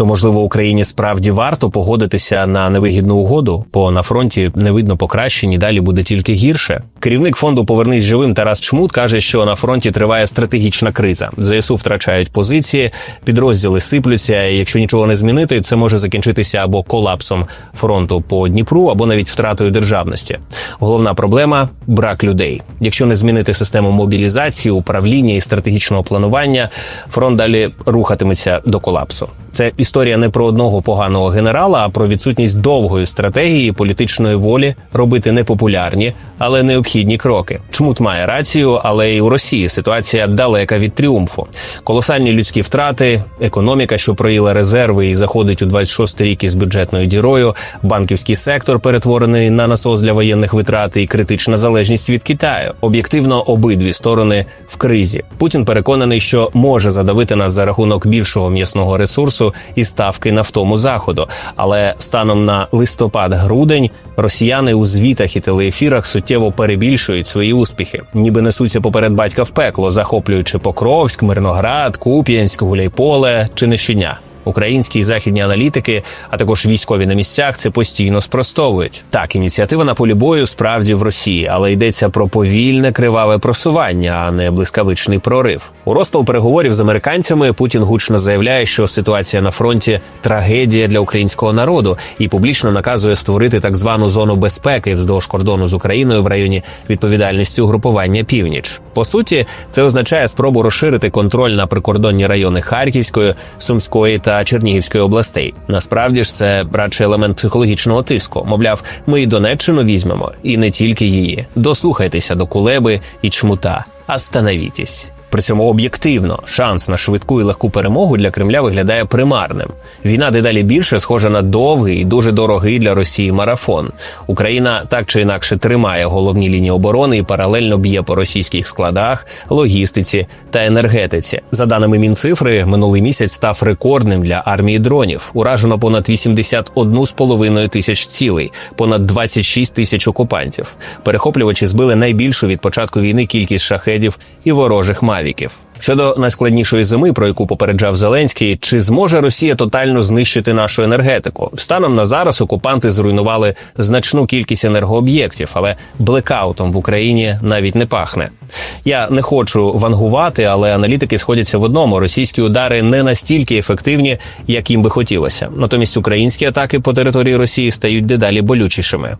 То можливо Україні справді варто погодитися на невигідну угоду, бо на фронті не видно покращень і далі буде тільки гірше. Керівник фонду Повернись живим Тарас Чмут каже, що на фронті триває стратегічна криза. ЗСУ втрачають позиції, підрозділи сиплються. і Якщо нічого не змінити, це може закінчитися або колапсом фронту по Дніпру, або навіть втратою державності. Головна проблема брак людей. Якщо не змінити систему мобілізації, управління і стратегічного планування, фронт далі рухатиметься до колапсу. Це історія не про одного поганого генерала, а про відсутність довгої стратегії і політичної волі робити непопулярні, але необхідні кроки. Чмут має рацію, але і у Росії ситуація далека від тріумфу. Колосальні людські втрати, економіка, що проїла резерви і заходить у 26 рік із бюджетною дірою, банківський сектор перетворений на насос для воєнних витрат і критична залежність від Китаю. Об'єктивно, обидві сторони в кризі. Путін переконаний, що може задавити нас за рахунок більшого м'ясного ресурсу і ставки на втому заходу. Але станом на листопад-грудень росіяни у звітах і телеефірах суттєво перебільшують свої успіхи, ніби несуться поперед батька в пекло, захоплюючи Покровськ, Мирноград, Куп'янськ, Гуляйполе чи не. Українські і західні аналітики, а також військові на місцях це постійно спростовують. Так, ініціатива на полі бою справді в Росії, але йдеться про повільне криваве просування, а не блискавичний прорив. У розпал переговорів з американцями Путін гучно заявляє, що ситуація на фронті трагедія для українського народу і публічно наказує створити так звану зону безпеки вздовж кордону з Україною в районі відповідальності угрупування Північ. По суті, це означає спробу розширити контроль на прикордонні райони Харківської, Сумської та Чернігівської областей. Насправді ж це радше елемент психологічного тиску. Мовляв, ми і Донеччину візьмемо, і не тільки її. Дослухайтеся до Кулеби і чмута. Остановітесь. При цьому об'єктивно шанс на швидку і легку перемогу для Кремля виглядає примарним. Війна дедалі більше схожа на довгий і дуже дорогий для Росії марафон. Україна так чи інакше тримає головні лінії оборони і паралельно б'є по російських складах, логістиці та енергетиці. За даними Мінцифри, минулий місяць став рекордним для армії дронів. Уражено понад 81,5 тисяч цілей, понад 26 тисяч окупантів. Перехоплювачі збили найбільшу від початку війни кількість шахедів і ворожих мавіків. Щодо найскладнішої зими, про яку попереджав Зеленський, чи зможе Росія тотально знищити нашу енергетику? Станом на зараз окупанти зруйнували значну кількість енергооб'єктів, але блекаутом в Україні навіть не пахне. Я не хочу вангувати, але аналітики сходяться в одному: російські удари не настільки ефективні, як їм би хотілося. Натомість українські атаки по території Росії стають дедалі болючішими.